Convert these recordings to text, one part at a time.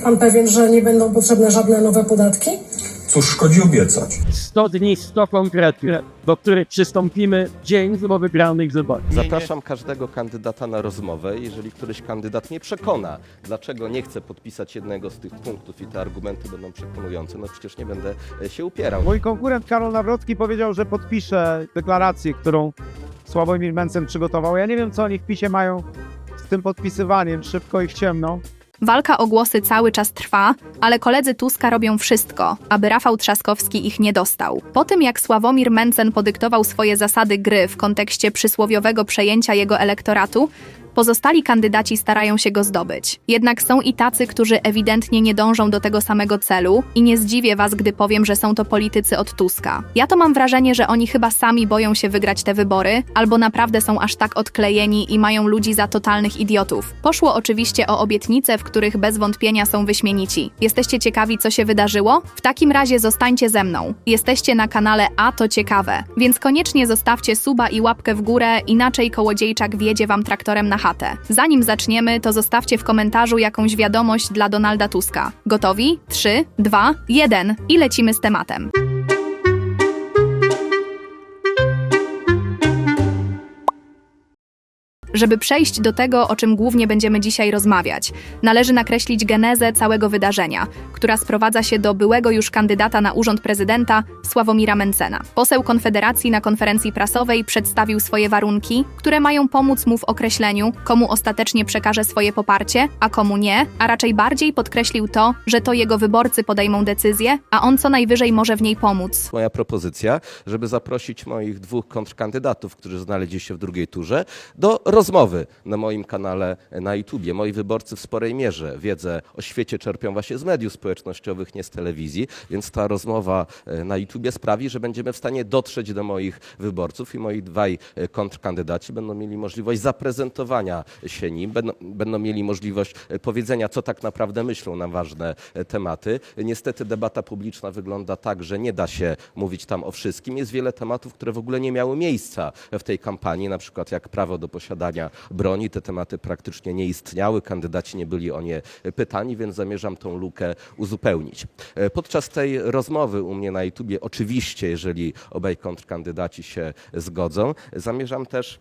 Jest pan pewien, że nie będą potrzebne żadne nowe podatki? Cóż szkodzi obiecać? 100 dni, 100 konkretnych, do których przystąpimy dzień po wygranych wyborach. Zapraszam każdego kandydata na rozmowę. Jeżeli któryś kandydat nie przekona, dlaczego nie chce podpisać jednego z tych punktów i te argumenty będą przekonujące, no przecież nie będę e, się upierał. Mój konkurent Karol Nawrocki powiedział, że podpisze deklarację, którą Sławomir Mencen przygotował. Ja nie wiem, co oni w PiSie mają z tym podpisywaniem, szybko i w ciemno. Walka o głosy cały czas trwa, ale koledzy Tuska robią wszystko, aby Rafał Trzaskowski ich nie dostał. Po tym jak Sławomir Mencen podyktował swoje zasady gry w kontekście przysłowiowego przejęcia jego elektoratu, pozostali kandydaci starają się go zdobyć. Jednak są i tacy, którzy ewidentnie nie dążą do tego samego celu i nie zdziwię was, gdy powiem, że są to politycy od Tuska. Ja to mam wrażenie, że oni chyba sami boją się wygrać te wybory, albo naprawdę są aż tak odklejeni i mają ludzi za totalnych idiotów. Poszło oczywiście o obietnice, w których bez wątpienia są wyśmienici. Jesteście ciekawi, co się wydarzyło? W takim razie zostańcie ze mną. Jesteście na kanale A to ciekawe, więc koniecznie zostawcie suba i łapkę w górę, inaczej kołodziejczak wjedzie wam traktorem na chatę. Zanim zaczniemy, to zostawcie w komentarzu jakąś wiadomość dla Donalda Tuska. Gotowi? 3, 2, 1 i lecimy z tematem. Żeby przejść do tego, o czym głównie będziemy dzisiaj rozmawiać, należy nakreślić genezę całego wydarzenia, która sprowadza się do byłego już kandydata na urząd prezydenta Sławomira Mencena. Poseł Konfederacji na konferencji prasowej przedstawił swoje warunki, które mają pomóc mu w określeniu, komu ostatecznie przekaże swoje poparcie, a komu nie, a raczej bardziej podkreślił to, że to jego wyborcy podejmą decyzję, a on co najwyżej może w niej pomóc. Moja propozycja, żeby zaprosić moich dwóch kontrkandydatów, którzy znaleźli się w drugiej turze, do rozmowy na moim kanale na YouTubie. Moi wyborcy w sporej mierze wiedzę o świecie czerpią właśnie z mediów społecznościowych, nie z telewizji, więc ta rozmowa e, na YouTubie sprawi, że będziemy w stanie dotrzeć do moich wyborców i moi dwaj e, kontrkandydaci będą mieli możliwość zaprezentowania się nim, będą, będą mieli możliwość e, powiedzenia, co tak naprawdę myślą na ważne e, tematy. Niestety debata publiczna wygląda tak, że nie da się mówić tam o wszystkim. Jest wiele tematów, które w ogóle nie miały miejsca w tej kampanii, na przykład jak prawo do posiadania broni. Te tematy praktycznie nie istniały, kandydaci nie byli o nie pytani, więc zamierzam tą lukę uzupełnić. E, Podczas tej rozmowy u mnie na YouTubie, oczywiście, jeżeli obaj kontrkandydaci się zgodzą, zamierzam też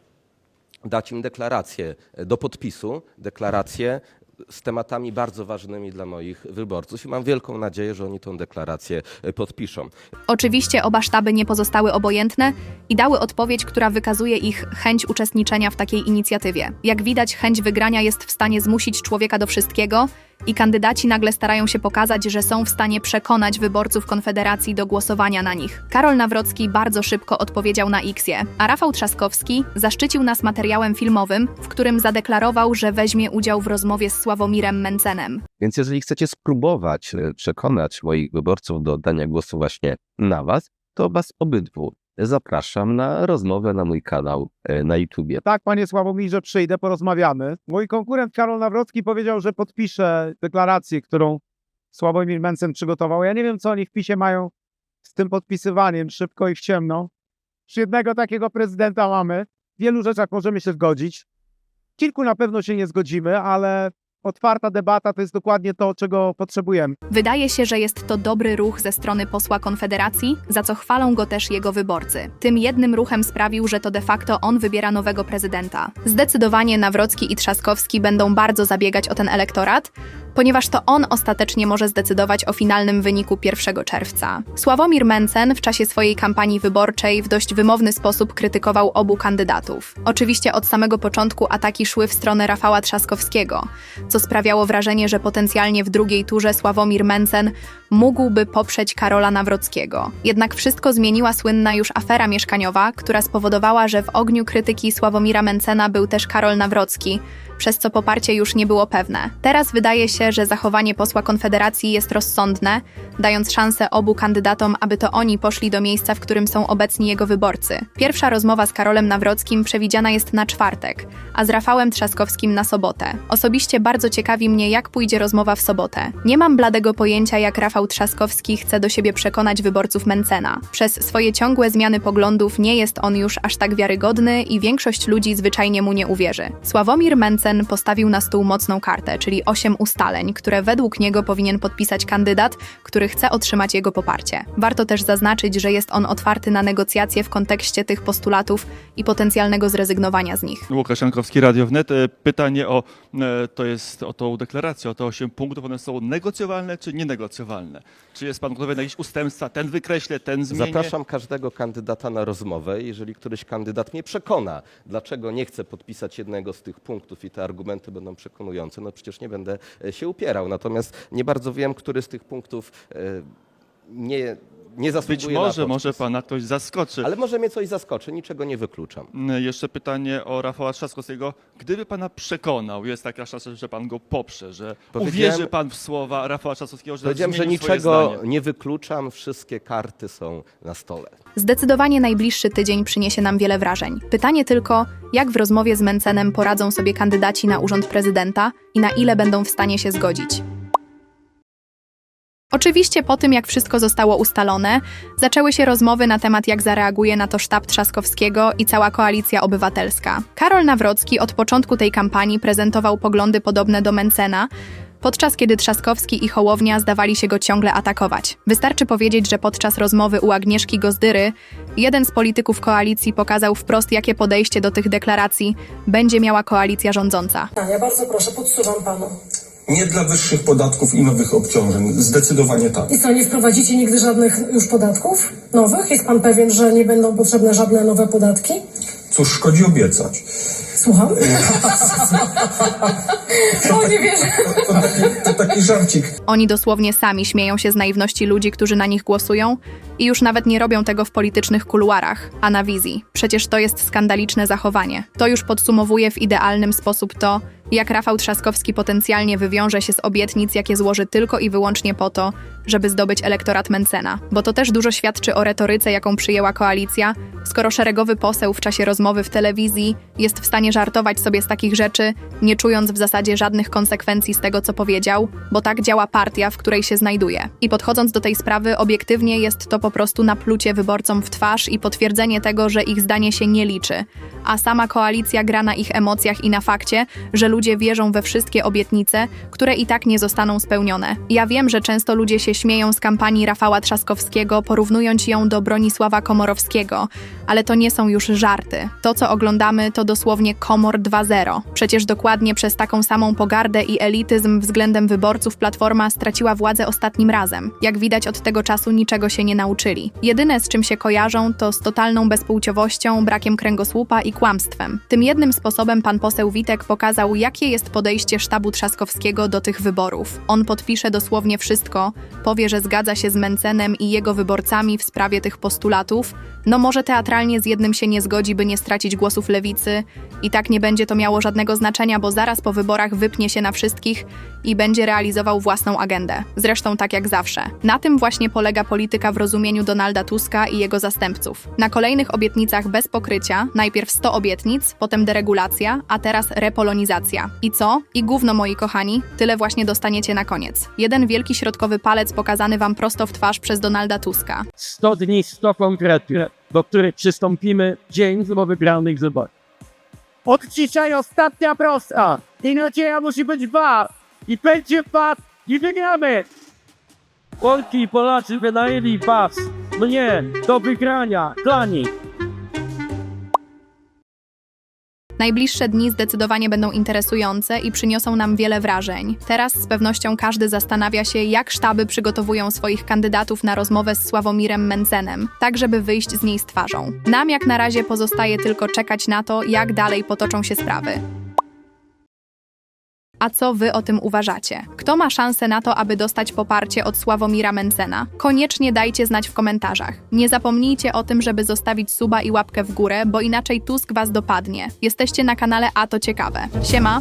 dać im deklarację do podpisu, deklarację z tematami bardzo ważnymi dla moich wyborców i mam wielką nadzieję, że oni tą deklarację e, podpiszą. Oczywiście oba sztaby nie pozostały obojętne i dały odpowiedź, która wykazuje ich chęć uczestniczenia w takiej inicjatywie. Jak widać, chęć wygrania jest w stanie zmusić człowieka do wszystkiego i kandydaci nagle starają się pokazać, że są w stanie przekonać wyborców Konfederacji do głosowania na nich. Karol Nawrocki bardzo szybko odpowiedział na Xie, a Rafał Trzaskowski zaszczycił nas materiałem filmowym, w którym zadeklarował, że weźmie udział w rozmowie z Sławomirem Mencenem. Więc jeżeli chcecie spróbować e, przekonać moich wyborców do oddania głosu właśnie na Was, to Was obydwu zapraszam na rozmowę na mój kanał e, na YouTubie. Tak, panie Sławomirze, przyjdę, porozmawiamy. Mój konkurent Karol Nawrocki powiedział, że podpisze deklarację, którą Sławomir Mencen przygotował. Ja nie wiem, co oni w PiSie mają z tym podpisywaniem, szybko i w ciemno. Już jednego takiego prezydenta mamy. W wielu rzeczach możemy się zgodzić. Kilku na pewno się nie zgodzimy, ale otwarta debata to jest dokładnie to, czego potrzebujemy. Wydaje się, że jest to dobry ruch ze strony posła Konfederacji, za co chwalą go też jego wyborcy. Tym jednym ruchem sprawił, że to de facto on wybiera nowego prezydenta. Zdecydowanie Nawrocki i Trzaskowski będą bardzo zabiegać o ten elektorat, ponieważ to on ostatecznie może zdecydować o finalnym wyniku 1 czerwca. Sławomir Mencen w czasie swojej kampanii wyborczej w dość wymowny sposób krytykował obu kandydatów. Oczywiście od samego początku ataki szły w stronę Rafała Trzaskowskiego, co sprawiało wrażenie, że potencjalnie w drugiej turze Sławomir Mencen mógłby poprzeć Karola Nawrockiego. Jednak wszystko zmieniła słynna już afera mieszkaniowa, która spowodowała, że w ogniu krytyki Sławomira Mencena był też Karol Nawrocki, przez co poparcie już nie było pewne. Teraz wydaje się, że zachowanie posła Konfederacji jest rozsądne, dając szansę obu kandydatom, aby to oni poszli do miejsca, w którym są obecni jego wyborcy. Pierwsza rozmowa z Karolem Nawrockim przewidziana jest na czwartek, a z Rafałem Trzaskowskim na sobotę. Osobiście bardzo ciekawi mnie, jak pójdzie rozmowa w sobotę. Nie mam bladego pojęcia, jak Rafał Rafał Trzaskowski chce do siebie przekonać wyborców Mencena. Przez swoje ciągłe zmiany poglądów nie jest on już aż tak wiarygodny i większość ludzi zwyczajnie mu nie uwierzy. Sławomir Mencen postawił na stół mocną kartę, czyli osiem ustaleń, które według niego powinien podpisać kandydat, który chce otrzymać jego poparcie. Warto też zaznaczyć, że jest on otwarty na negocjacje w kontekście tych postulatów i potencjalnego zrezygnowania z nich. Łukasz Jankowski, Radio Wnet. E, Pytanie o, e, to jest o tą deklarację, o te 8 punktów, one są negocjowalne czy nienegocjowalne? Czy jest pan gotowy na jakieś ustępstwa, ten wykreślę, ten zmienię? Zapraszam każdego kandydata na rozmowę. Jeżeli któryś kandydat mnie przekona, dlaczego nie chce podpisać jednego z tych punktów i te argumenty będą przekonujące, no przecież nie będę e, się upierał. Natomiast nie bardzo wiem, który z tych punktów e, nie, zasługuje Być na może, podpis. może pana ktoś zaskoczy. Ale może mnie coś zaskoczy, niczego nie wykluczam. Mm, Jeszcze pytanie o Rafała Trzaskowskiego. Gdyby pana przekonał, jest taka szansa, że pan go poprze, że Powiedziałem- uwierzy pan w słowa Rafała Trzaskowskiego, że Powiedziałem, że zmienił swoje niczego zdanie. nie wykluczam, wszystkie karty są na stole. Zdecydowanie najbliższy tydzień przyniesie nam wiele wrażeń. Pytanie tylko, jak w rozmowie z Mencenem poradzą sobie kandydaci na urząd prezydenta i na ile będą w stanie się zgodzić. Oczywiście po tym, jak wszystko zostało ustalone, zaczęły się rozmowy na temat, jak zareaguje na to sztab Trzaskowskiego i cała koalicja obywatelska. Karol Nawrocki od początku tej kampanii prezentował poglądy podobne do Mencena, podczas kiedy Trzaskowski i Hołownia zdawali się go ciągle atakować. Wystarczy powiedzieć, że podczas rozmowy u Agnieszki Gozdyry jeden z polityków koalicji pokazał wprost, jakie podejście do tych deklaracji będzie miała koalicja rządząca. Ja bardzo proszę, podsuwam panu. Nie dla wyższych podatków i nowych obciążeń. Zdecydowanie tak. I co, nie wprowadzicie nigdy żadnych już podatków nowych? Jest pan pewien, że nie będą potrzebne żadne nowe podatki? Cóż szkodzi obiecać? Słucham? o, nie wierzę. To, to, taki, to taki żarcik. Oni dosłownie sami śmieją się z naiwności ludzi, którzy na nich głosują i już nawet nie robią tego w politycznych kuluarach, a na wizji. Przecież to jest skandaliczne zachowanie. To już podsumowuje w idealnym sposób to, jak Rafał Trzaskowski potencjalnie wywiąże się z obietnic, jakie złoży tylko i wyłącznie po to, żeby zdobyć elektorat Mencena. Bo to też dużo świadczy o retoryce, jaką przyjęła koalicja, skoro szeregowy poseł w czasie rozmowy w telewizji jest w stanie żartować sobie z takich rzeczy, nie czując w zasadzie żadnych konsekwencji z tego, co powiedział, bo tak działa partia, w której się znajduje. I podchodząc do tej sprawy, obiektywnie jest to po prostu naplucie wyborcom w twarz i potwierdzenie tego, że ich zdanie się nie liczy. A sama koalicja gra na ich emocjach i na fakcie, że ludzie wierzą we wszystkie obietnice, które i tak nie zostaną spełnione. Ja wiem, że często ludzie się śmieją z kampanii Rafała Trzaskowskiego, porównując ją do Bronisława Komorowskiego, ale to nie są już żarty. To, co oglądamy, to dosłownie Komor 2.0. Przecież dokładnie przez taką samą pogardę i elityzm względem wyborców Platforma straciła władzę ostatnim razem. Jak widać, od tego czasu niczego się nie nauczyli. Jedyne, z czym się kojarzą, to z totalną bezpłciowością, brakiem kręgosłupa i kłamstwem. Tym jednym sposobem pan poseł Witek pokazał, jakie jest podejście sztabu Trzaskowskiego do tych wyborów. On podpisze dosłownie wszystko, powie, że zgadza się z Mencenem i jego wyborcami w sprawie tych postulatów, no może teatralnie z jednym się nie zgodzi, by nie stracić głosów lewicy, i tak nie będzie to miało żadnego znaczenia, bo zaraz po wyborach wypnie się na wszystkich i będzie realizował własną agendę. Zresztą tak jak zawsze. Na tym właśnie polega polityka w rozumieniu Donalda Tuska i jego zastępców. Na kolejnych obietnicach bez pokrycia, najpierw 100 obietnic, potem deregulacja, a teraz repolonizacja. I co? I gówno moi kochani, tyle właśnie dostaniecie na koniec. Jeden wielki środkowy palec pokazany wam prosto w twarz przez Donalda Tuska. 100 dni, 100 konkretów, do których przystąpimy dzień po wygranych wyborach. Od dzisiaj ostatnia prosta. I nadzieja musi być VAT. I będzie VAT. I wygramy. Polki i Polacy wynajęli was. Mnie do wygrania dla nich. Najbliższe dni zdecydowanie będą interesujące i przyniosą nam wiele wrażeń. Teraz z pewnością każdy zastanawia się, jak sztaby przygotowują swoich kandydatów na rozmowę z Sławomirem Mencenem, tak żeby wyjść z niej z twarzą. Nam jak na razie pozostaje tylko czekać na to, jak dalej potoczą się sprawy. A co wy o tym uważacie? Kto ma szansę na to, aby dostać poparcie od Sławomira Mencena? Koniecznie dajcie znać w komentarzach. Nie zapomnijcie o tym, żeby zostawić suba i łapkę w górę, bo inaczej Tusk was dopadnie. Jesteście na kanale A to ciekawe. Siema!